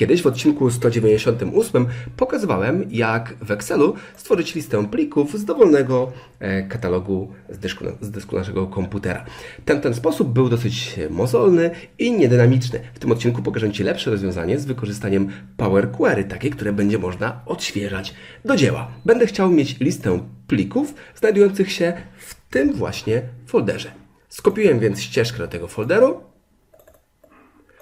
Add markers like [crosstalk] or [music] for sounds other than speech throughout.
Kiedyś w odcinku 198 pokazywałem, jak w Excelu stworzyć listę plików z dowolnego e, katalogu z dysku, z dysku naszego komputera. Ten, ten sposób był dosyć mozolny i niedynamiczny. W tym odcinku pokażę Ci lepsze rozwiązanie z wykorzystaniem Power Query, takie, które będzie można odświeżać do dzieła. Będę chciał mieć listę plików znajdujących się w tym właśnie folderze. Skopiuję więc ścieżkę do tego folderu,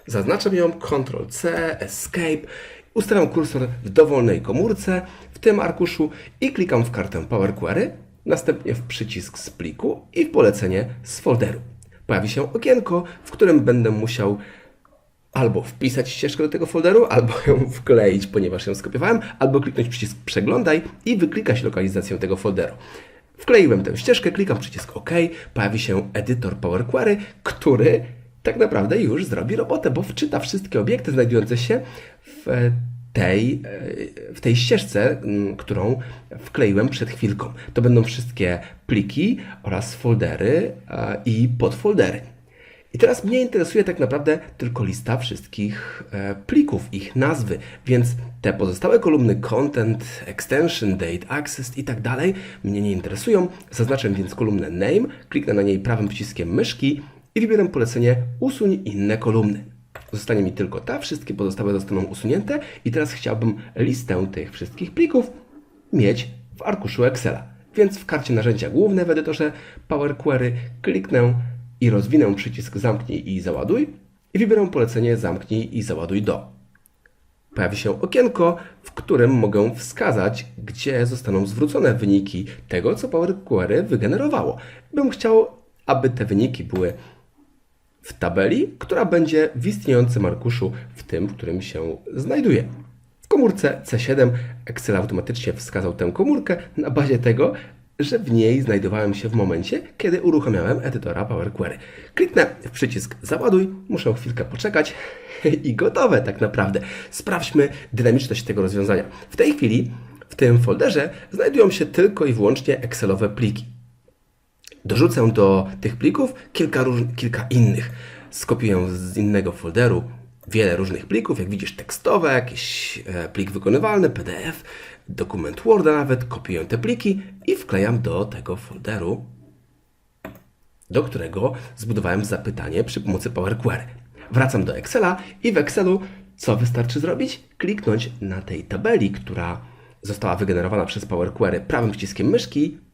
Zaznaczam ją Ctrl-C, Escape, ustawiam kursor w dowolnej komórce w tym arkuszu i klikam w kartę Power Query, następnie w przycisk z pliku i w polecenie z folderu. Pojawi się okienko, w którym będę musiał albo wpisać ścieżkę do tego folderu, albo ją wkleić, ponieważ ją skopiowałem, albo kliknąć przycisk przeglądaj i wyklikać lokalizację tego folderu. Wkleiłem tę ścieżkę, klikam przycisk OK, pojawi się edytor Power Query, który tak naprawdę już zrobi robotę, bo wczyta wszystkie obiekty znajdujące się w tej, w tej ścieżce, którą wkleiłem przed chwilką. To będą wszystkie pliki oraz foldery e, i podfoldery. I teraz mnie interesuje tak naprawdę tylko lista wszystkich e, plików, ich nazwy, więc te pozostałe kolumny content, extension, date, access i tak dalej mnie nie interesują. Zaznaczę więc kolumnę name, kliknę na niej prawym przyciskiem myszki i wybieram polecenie usuń inne kolumny. Zostanie mi tylko ta, wszystkie pozostałe zostaną usunięte i teraz chciałbym listę tych wszystkich plików mieć w arkuszu Excela. Więc w karcie narzędzia główne w edytorze Power Query kliknę i rozwinę przycisk zamknij i załaduj i wybieram polecenie zamknij i załaduj do. Pojawi się okienko, w którym mogę wskazać, gdzie zostaną zwrócone wyniki tego, co Power Query wygenerowało. Bym chciał, aby te wyniki były w tabeli, która będzie w istniejącym arkuszu, w tym, w którym się znajduje. W komórce C7 Excel automatycznie wskazał tę komórkę na bazie tego, że w niej znajdowałem się w momencie, kiedy uruchamiałem edytora Power Query. Kliknę w przycisk załaduj, muszę chwilkę poczekać [laughs] i gotowe tak naprawdę. Sprawdźmy dynamiczność tego rozwiązania. W tej chwili w tym folderze znajdują się tylko i wyłącznie Excelowe pliki. Dorzucę do tych plików kilka, kilka innych. Skopiuję z innego folderu wiele różnych plików, jak widzisz tekstowe, jakiś e, plik wykonywalny, PDF, dokument Worda nawet. Kopiuję te pliki i wklejam do tego folderu, do którego zbudowałem zapytanie przy pomocy Power Query. Wracam do Excela i w Excelu co wystarczy zrobić? Kliknąć na tej tabeli, która została wygenerowana przez Power Query prawym przyciskiem myszki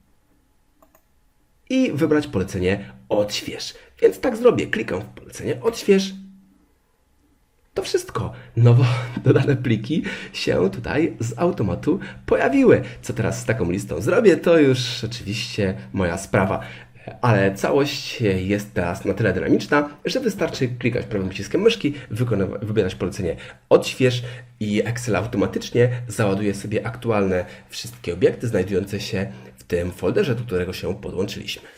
i wybrać polecenie odśwież. Więc tak zrobię. Klikam w polecenie odśwież. To wszystko. Nowo [laughs] dodane pliki się tutaj z automatu pojawiły. Co teraz z taką listą zrobię, to już oczywiście moja sprawa. Ale całość jest teraz na tyle dynamiczna, że wystarczy klikać prawym przyciskiem myszki, wybierać polecenie odśwież i Excel automatycznie załaduje sobie aktualne wszystkie obiekty znajdujące się w tym folderze, do którego się podłączyliśmy.